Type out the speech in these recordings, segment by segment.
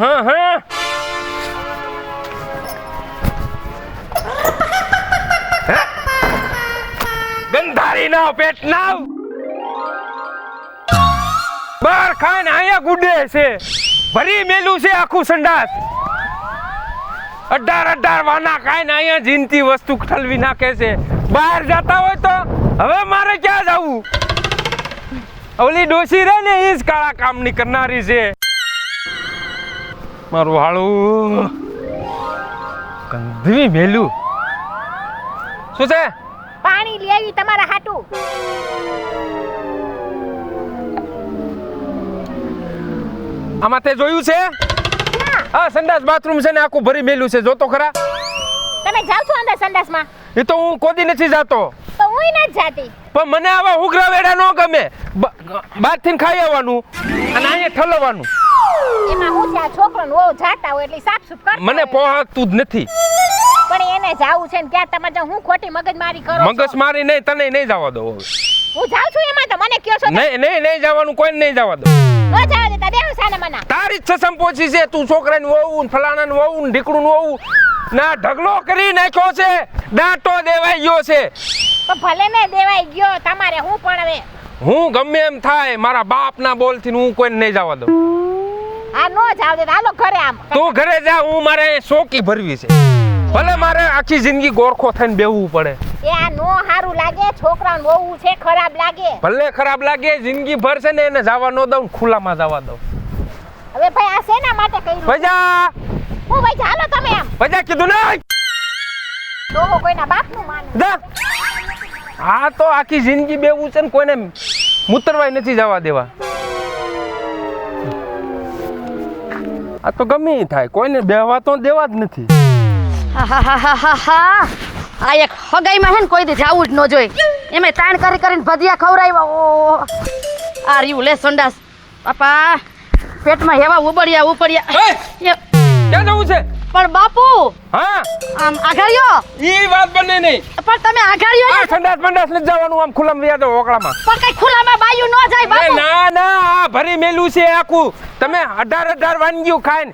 હા હા? ગંધારી ના પેટ ના બાર ખાન આયા ગુડે છે. ભરી મેલું છે આખું સંડાસ. અઢાર અઢાર વાના ખાઈને અહીંયા જીનતી વસ્તુ ઠલવી નાખે છે. બહાર જતા હોય તો હવે મારે ક્યાં જવું? ઓલી ડોસી રે ને એ જ કાળા કામની કરનારી છે. મારું હાળું. કંધવી મેલું. શું છે? પાણી લઈ આવી તમારા હાટું. આમાં તે જોયું છે? હા સંડાસ બાથરૂમ છે ને આખું ભરી મેલું છે. જોતો ખરા? તમે જાવ છો અંદર સંડાસમાં? એ તો હું કોદી નથી જાતો. તો હું નથી જાતી. પણ મને આવા ઉઘરા વેડા ન ગમે. બહારથી ખાઈ આવવાનું અને અહીંયા ઠલવવાનું. એમાં હું છે આ વહુ જાતા હોય એટલે સાફ સુફ મને હોય. પહોંચતું જ નથી પણ એને જાવું છે ને ક્યાં તમે જો હું ખોટી મગજમારી કરો છો. મગજ મારી નહીં તને નહીં જવા દો હવે. હું જાઉં છું એમાં તો મને કયો છો તો નહીં નહીં નહીં જવાનું કોઈ નહીં જવા દો ન જાવ દેતા દેવું સાને મના તારી જ સસમ પોચી છે તું છોકરાને વહુ ને ફલાણાની વહુ ને ઢીકડું વહુ ના ઢગલો કરી નાખ્યો છે દાંટો દેવાઈ ગયો છે તો ભલે ને દેવાઈ ગયો તમારે હું પણ હવે હું ગમે એમ થાય મારા બાપના બોલથી હું કોઈને નહીં જવા દઉં આ નો જાવ દે હાલો ઘરે આમ. તું ઘરે જા હું મારે શોકી ભરવી છે. ભલે મારે આખી જિંદગી ગોરખો થઈને બેહવું પડે. એ આ નો હારું લાગે છોકરાને વહુ છે ખરાબ લાગે. ભલે ખરાબ લાગે જિંદગી ભર છે ને એને જવા ન દઉં ખુલ્લામાં જવા દઉં. હવે ભાઈ આ શેના માટે કર્યું? ભજા હું ભાઈ ચાલો તમે આમ. ભજા કીધું ને તો કોઈના બાપનું માને. જા! આ તો આખી જિંદગી બેવું છે ને કોઈને મૂતરવાય નથી જવા દેવા. આ તો ગમે એ થાય. કોઈને બેહવા તો દેવા જ નથી. આહાહાહાહા. આ એક હગાઈમાં હે ને કોઈ દી જાવું જ ન જોઈ એમે તાણ કરી કરીને ભજીયા ખવડાવ્યા. ઓ આ રહ્યું લે સંડાસ. પાપા પેટમાં હેવા ઉબડ્યા ઉપડ્યા એ! એ, ક્યાં જવું છે? પણ બાપુ હા? આમ આઘાડ્યો ઈ વાત બને નહીં. પણ તમે આઘાડ્યો આ ને સંડાસ બંડાસ જવાનું આમ ખુલ્લામ વ્યા તો ઓકળામાં. પણ કઈ ખુલ્લામાં બાયું ન જાય એ બાપુ. ના ના આ ભરી મેલું છે આખું. તમે અઢાર અઢાર વાનગીઓ ખાઈને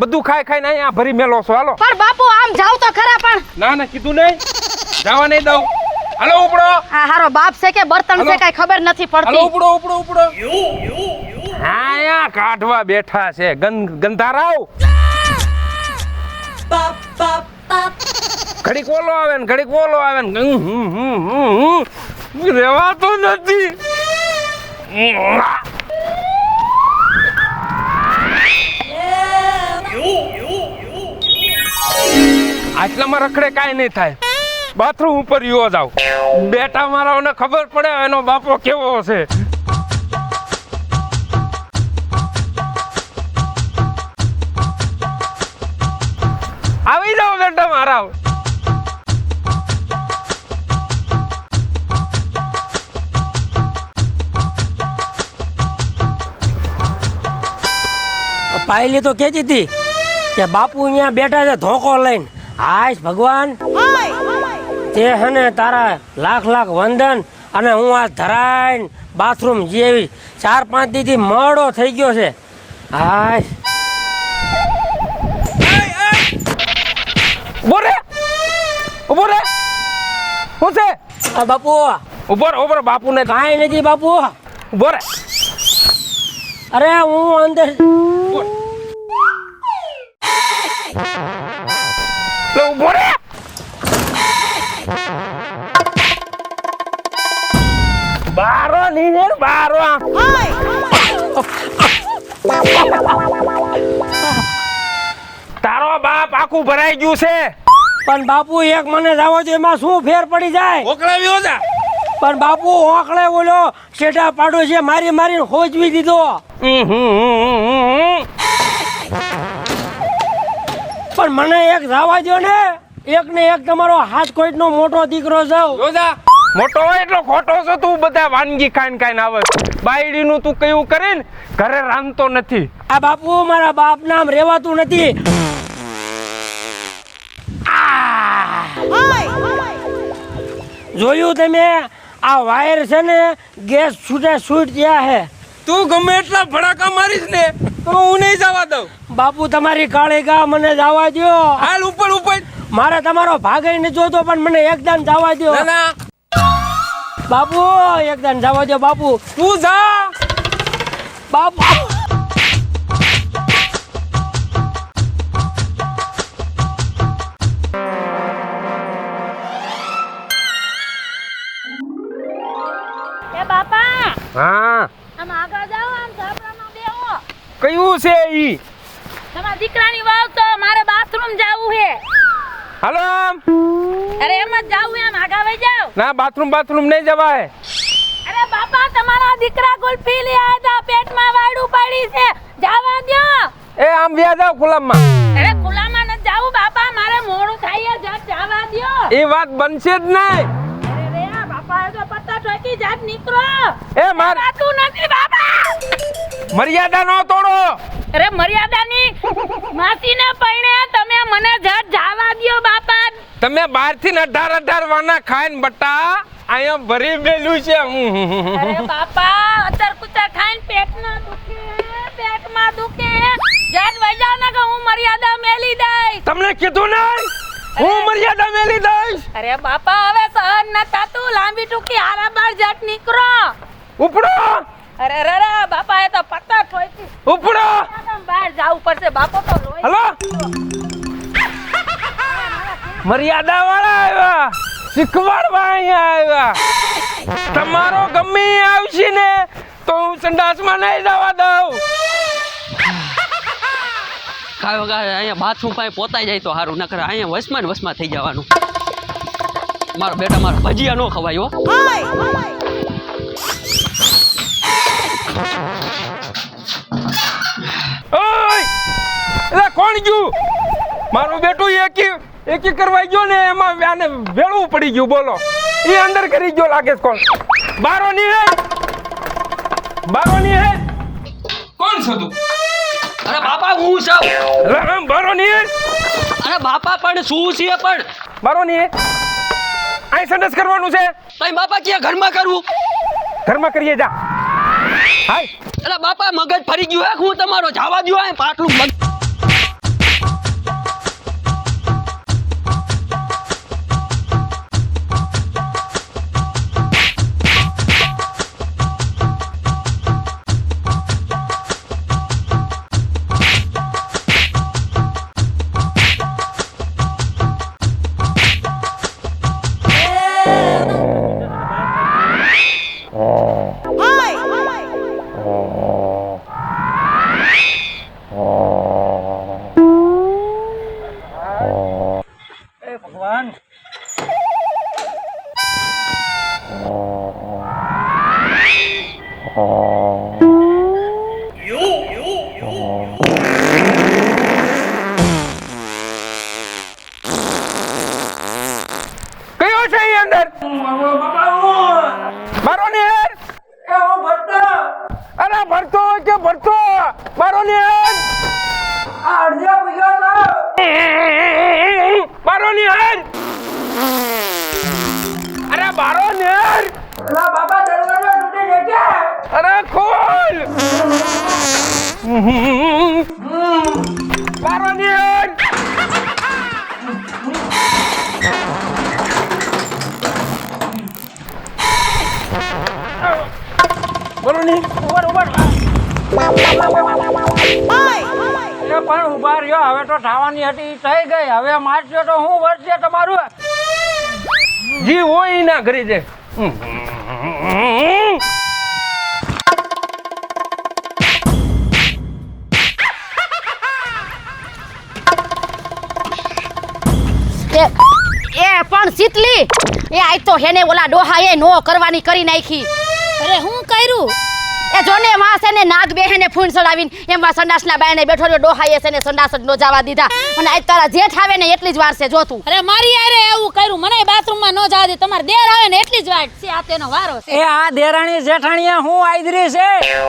બધું ખાઈ ખાઈને અહીંયા ભરી મેલો છો. હાલો. પણ બાપુ આમ જાવ તો ખરા પણ ના ના કીધું નહીં. જવા નહીં દઉં. હાલો ઉપડો. આ હારો બાપ છે કે બર્તન છે. કઈ ખબર નથી હાલો ઉપડો ઉપડો ઉપડો. હા અહીંયા કાઢવા બેઠા છે ગંધારાવ ઘડીક ઓલો આવે ને, ઘડીક ઓલો આવે ને. રહેવાતો નથી. આટલામાં રખડે કાંઈ નહીં થાય. બાથરૂમ ઉપર યુવા જાવ બેટા મારાઓને ખબર પડે એનો બાપો કેવો છે. મારા પાયલી તો કહેતી હતી કે બાપુ અહીંયા બેઠા છે ધોકો લઈને. હાશ ભગવાન. તે હને તારા લાખ લાખ વંદન અને હું આ ધરાઈને બાથરૂમ જેવી ચાર પાંચ દીથી મોડો થઈ ગયો છે. હાશ ઊભો રે. શું છે? આ બાપુ. ઊભો રે ઊભો રે બાપુને. કાંઈ નથી બાપુ. ઊભો રે. અરે હું અંદર ઊભો રે. બારો નીર બારો તારો બાપ આખું ભરાઈ ગયું છે. પણ બાપુ એક મને જાવો છો એમાં શું ફેર પડી જાય? મોકલાવ્યો જા પણ બાપુ ઓકળે બોલો શેઠા પાડો છે મારી મારી ખોજવી દીધો. પણ મને એક જવા દો ને એક ને એક તમારો હાથ કોઈનો મોટો દીકરો જાવ જોજા મોટો હોય એટલો ખોટો છો તું બધા વાનગી ખાઈને ખાઈને આવે બાયડીનું તું કયું કરીને ઘરે રાંધતો નથી. આ બાપુ મારા બાપ નામ રેવાતું નથી. જોયું તમે? આ વાયર છે ને ગેસ છૂટે છૂટ ગયા છે. તું ગમે એટલા ભડાકા મારીશ ને તો હું નહીં જવા દઉં. બાપુ તમારી કાળી ગા મને જવા દ્યો. હાલ ઉપર ઉપર. મારે તમારો ભાગે નથી જોતો પણ મને એકદમ જવા દ્યો. ના ના. બાપુ એકદમ જવા દ્યો બાપુ. તું જા. બાપુ કયું છે ઈ? તમારા દીકરાની વાવ તો મારે બાથરૂમ જવું છે. હાલો અરે એમ જ જાવું એમ આગા વઈ જાવ ના બાથરૂમ બાથરૂમ નહીં જવાય. અરે બાપા તમારા દીકરા ગુલફી લઈ આયા તા પેટમાં વાડું પડી છે. જાવા દો એ આમ વ્યા જાવ ગુલામમાં અરે ખુલ્લામાં ન જાવું બાપા મારે મોડું થાય જ જવા જાવા દ્યો. એ વાત બનશે જ નહીં. અરે રે બાપા એ તો ઠોકી જાત નીકળો. એ માર તું નથી બાબા. મર્યાદા નો તોડો. અરે મર્યાદાની માસીને પૈણે તમે મને જટ જાવા દ્યો બાપા. તમે બહારથી થી અઢાર અઢાર વાના ખાઈને બટા અહીંયા ભરી બેલું છે. અરે બાપા અત્યાર કુતર ખાઈને પેટમાં દુખે પેટમાં દુખે. જટ વઈ ને કે હું મર્યાદા મેલી દઈ તમને કીધું નહીં? હું મર્યાદા મેલી દઈશ અરે બાપા હવે સહન ન થાતું લાંબી ટૂંકી હારા બાર જટ નીકળો. ઉપડો! અરે રે રે બાપા એ તો પત્તા ઠોકી ઉપડો! બહાર જાવું પડશે બાપો તો રોઈ હલો? મર્યાદા વાળા આવ્યા. શીખવાડવા અહીંયા આવ્યા. તમારો ગમે આવશે ને તો હું સંડાસમાં નહીં જવા દઉં. કાંઈ વગર અહીંયા બાથરૂમ પાસે પોતાઈ જાય તો સારું નકર અહીંયા વસમાં ને વસમાં થઈ જવાનું. મારો બેટા મારા ભજીયા નો ખવાય ઓય! એટલે કોણ ગયું? મારું બેટું એકી એકી કરવા ગયો ને એમાં આને વેળવું પડી ગયું બોલો. એ અંદર કરી ગયો લાગે કોણ? બારો ની હે? બારો ની હે? કોણ છો તું? અરે બાપા હું છું. બારો અરે બાપા પણ શું છે પણ? બારો ની હે સંદેશ કરવાનું છે. તઈ બાપા ક્યાં ઘરમાં કરવું ઘરમાં કરીએ જા. હાય. અરે બાપા મગજ ફરી ગયું હે હું તમારો જવા દો આ પાટલું อ હેર બોલો ની ઉભર ઉભર એ પણ ઊભા રહ્યો હવે તો થવાની હતી થઈ ગઈ હવે મારશે તો હું વર્ષે તમારું જી હોય ના કરી દે એ પણ એ આજ તો હેને ઓલા ડોહા એ નો કરવાની કરી નાખી. અરે હું કર્યું? એ જોને માં છે ને નાગ બેહેને ફૂન ચડાવીને એમાં સંડાસના બાયણે બેઠો રહ્યો ડોહાએ છે ને સંડાસ જ નો જવા દીધા. અને આજ તારા જેઠ આવે ને એટલી જ વાર છે જો તું. અરે મારી યારે એવું કર્યું. મને બાથરૂમમાં નો જવા દે. તમારે દેર આવે ને એટલી જ વાર છે આ તેનો વારો છે. એ આ દેરાણી જેઠાણીયા હું આઈદરી છે?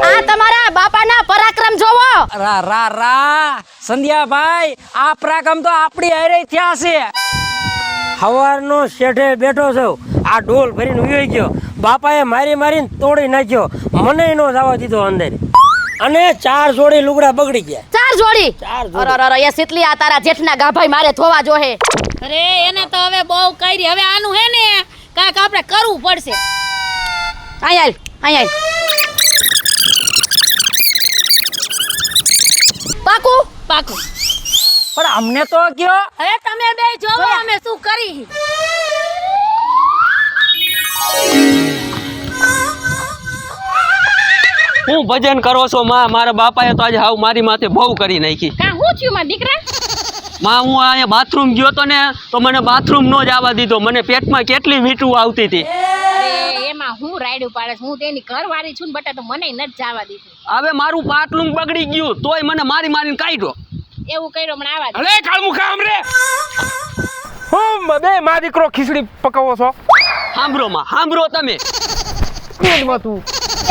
આ તમારા બાપાના પરાક્રમ જોવો. રા રા રા. સંધ્યાભાઈ આ પરાક્રમ તો આપણી હારે થયા છે. સવારનો શેઠે બેઠો છું. આ ઢોલ ભરીને ઉયો ગયો. બાપાએ મારી મારીને તોડી નાખ્યો. મને નો જવા દીધો અંદર. અને ચાર જોડી લુગડા બગડી ગયા. ચાર જોડી? ચાર જોડી. અરે અરે, અરે આ તારા જેઠના ગાભાઈ મારે ધોવા જોહે. અરે એને તો હવે બહુ કરી. હવે આનું હે ને કાંઈક આપણે કરવું પડશે. અહીં આય અહીં આય પાકું? પાકું. પણ અમને તો કયો? હવે તમે બે જોવો અમે શું કરી. હું ભજન કરો છો માં? મારા બાપાએ તો આજે હાવ મારી માથે બહુ કરી નાખી. કા હું થયું માં દીકરા? માં હું અહીંયા બાથરૂમ ગયો તો ને તો મને બાથરૂમ નો જ આવવા દીધો. મને પેટમાં કેટલી મીઠું આવતી હતી. એમાં હું રાયડું પાડે છું. હું તેની ઘરવાળી છું ને બટા તો મને નથી જવા દીધું. હવે મારું પાટલું બગડી ગયું તોય મને મારી મારીને કાઢ્યો. એવું કર્યો મને આવા દે. અરે કાળમુખા આમ રે હું બે મા દીકરો ખીચડી પકાવો છો? હાંભરો માં સાંભળો તમે. પેટમાં તું?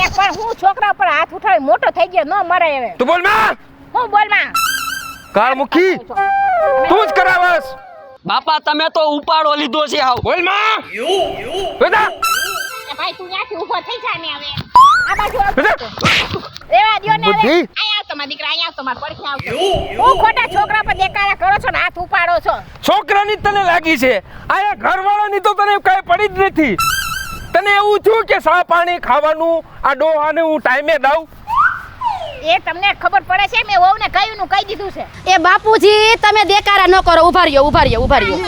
એક પણ હું છોકરા પર હાથ ઉઠાવી મોટો થઈ ગયો ન મરે હવે. તું બોલમાં! હું બોલમાં. કાળમુખી તું જ કરાવસ. બાપા તમે તો ઉપાડો લીધો છે હાવ. બોલમાં! બેટા એ ભાઈ તું ત્યાંથી ઊભો થઈ જા ને હવે. રેવા દ્યો ને દીકરા પડખે આવતો હું ખોટા છોકરા પર દેકારા કરો છો ને હાથ ઉપાડો છો. છોકરાની જ તને લાગી છે. આયા ઘરવાળાની તો તને કઈ પડી જ નથી. તને એવું થયું કે સા પાણી ખાવાનું આ ડોહાને હું ટાઈમે દઉં? એ તમને ખબર પડે છે મેં વહુને કહ્યું નું કહી દીધું છે. એ બાપુજી તમે દેકારા ન કરો. ઊભા રહ્યો ઊભા રહ્યો ઊભા રહ્યો.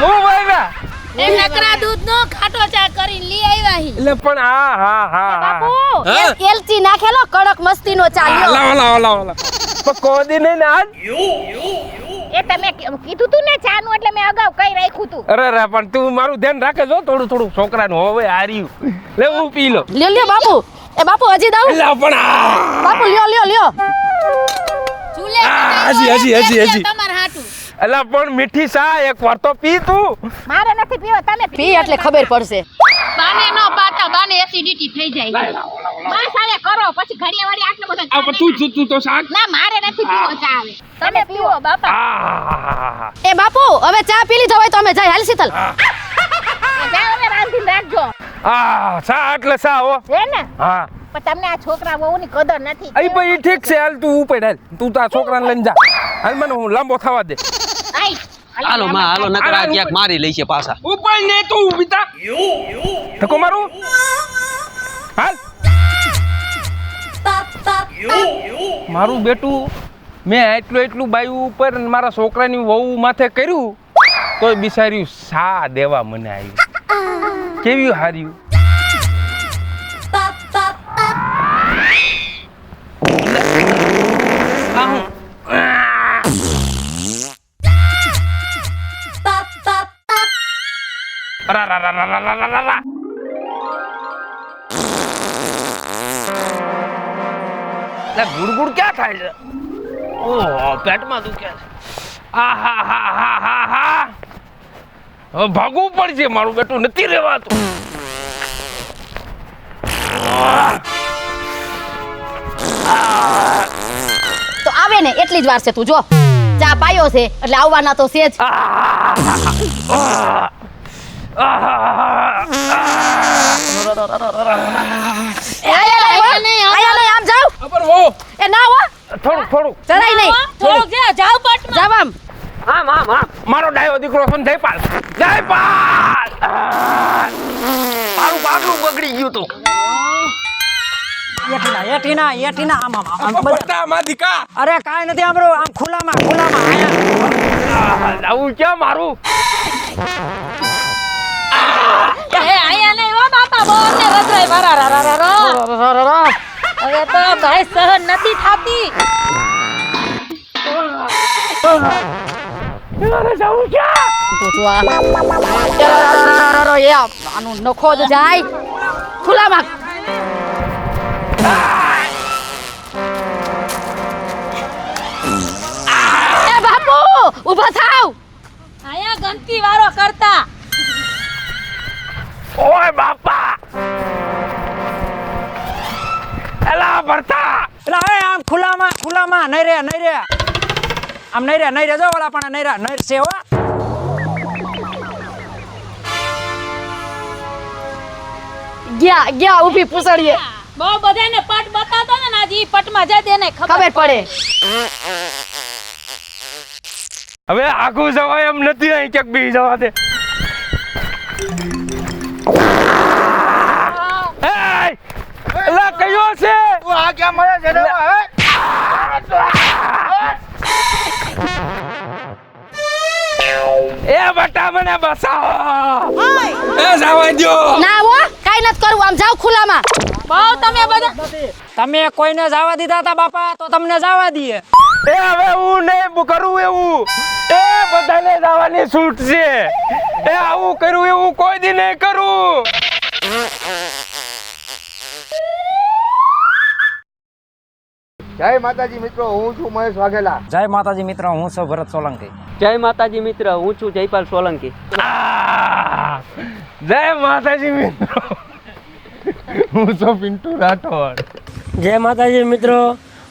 હું એ નકરા દૂધનો ખાટો ચા કરીને લઈ આવ્યા હી. એટલે પણ આ હા હા બાપુ એલચી નાખેલો કડક મસ્તીનો ચાલ્યો લાવ લાવ લાવ લાવ. પણ કોદી ને આજ? એ તમે કીધું તું ને ચા નું એટલે મેં અગાઉ કઈ રાખ્યું તું. અરે પણ તું મારું ધ્યાન રાખે જો થોડું થોડું. છોકરાનું હવે હાર્યું લે હું પી લો. લ્યો લ્યો બાપુ. એ બાપુ હજી દઉં. લ્યો પણ આ. બાપુ લ્યો લ્યો લ્યો. ચૂલે હજી, હજી, હજી, હજી. તમાર હાટું. અલા પણ મીઠી સા એક વાર તો પી તું. મારે નથી પીવો તમે પી એટલે ખબર પડશે. બાને નો પાતા બાને એસિડિટી થઈ જાય. બસ હવે કરો પછી ઘડિયા વાળી આટલો બધો આ પણ તું તું તું તો શાક? ના મારે નથી પીવો ચા આવે તમે પીવો બાપા. એ બાપુ હવે ચા પી લીધો હોય તો અમે જાય. હાલ શીતલ. જાઓ હવે રાંધીને રાખજો. આ સા એટલે સા હો. હે ને? હા. પણ તમને આ છોકરા વહુની કદર નથી. અહીં ભાઈ ઠીક છે હાલ તું ઉપર હાલ. તું તારા છોકરાને લઈને જા. હાલ મને હું લાંબો થવા દે. હાલો માં હાલો નકર આ ક્યાંક મારી લઈ છે પાછા. ઉપર ને તું બીતા ધક્કો મારું. હાલ. મારું બેટું મેં એટલું એટલું બાયું ઉપર મારા છોકરાની વહુ માથે કર્યું તોય બિચાર્યું સા દેવા મને આવ્યું કેવી હાર્યું? રા રા રા રા રા રા રા રા. લે ગુડ ગુડ ક્યાં થાય છે? ઓહો પેટમાં દુખે છે. આ હા હા હા હા હા. ભાગવું પડશે મારું બેટું નથી રહેવાતું તો આવે ને એટલી જ વાર છે તું જો. ચા પાયો છે એટલે આવવાના તો છે જ. મારો ડાયો દીકરો જયપાલ જયપાલ મારું પાકડું બગડી ગયું તું. એટીના એટીના એટીના આમ આમ દીકા. અરે કાંઈ નથી આમરો આમ ખુલામાં ખુલામાં આવું ક્યાં મારું? નહીં હો બાપા રા રા રા રા રા. હવે તો ભાઈ સહન નથી થાતી. એ આનું નખો જ જાય. ખુલામાં એ બાપુ ઊભા થાવ. આયા ગંદકી વાળો કરતા. ઓય બાપા! એલા ભરતા! એટલે હવે આમ ખુલામાં ખુલામાં નહીં રે નહીં રે. આમ નહીં રે નહીં રે જો વાળા પણ નહીં રે નહીં છે હો ગયા ગયા ઊભી પૂછડીએ. બહુ બધાને પટ બતાવતો ને આજે ઈ પટમાં જાય તેને ખબર પડે. હવે આખું જવાય એમ નથી અહીં ક્યાંક બી જવા દે! એલા કયો છે આ ક્યાં મળે છે રે? એ બટા મને બસાવો એ જવા ના કાઈ નથી કરવું આમ જાવ ખુલામાં બહુ તમે બધા તમે કોઈને જવા દીધા હતા બાપા તો તમને જવા દઈએ. એ હવે હું નહીં કરું એવું. એ બધાને જવાની છૂટ છે. એ આવું કરું એવું કોઈ દી નહીં કરું. જય માતાજી મિત્રો હું છું મહેશ વાઘેલા. જય માતાજી મિત્ર હું છું ભરત સોલંકી. જય માતાજી મિત્ર હું છું જયપાલ સોલંકી. જય માતાજી મિત્રો. હું છું પિન્ટુ રાઠોડ. જય માતાજી મિત્રો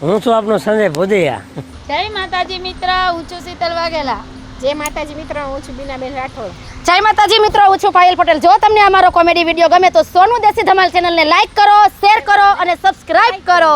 હું છું આપનો સંજય ભોદિયા. જય માતાજી મિત્ર હું છું શીતલ વાઘેલા. જય માતાજી મિત્રો હું છું બીનાબેન રાઠોડ. જય માતાજી મિત્રો હું છું પાયલ પટેલ. જો તમને અમારો કોમેડી વીડિયો ગમે તો સોનું દેશી ધમાલ ચેનલને લાઈક કરો શેર કરો અને સબસ્ક્રાઇબ કરો.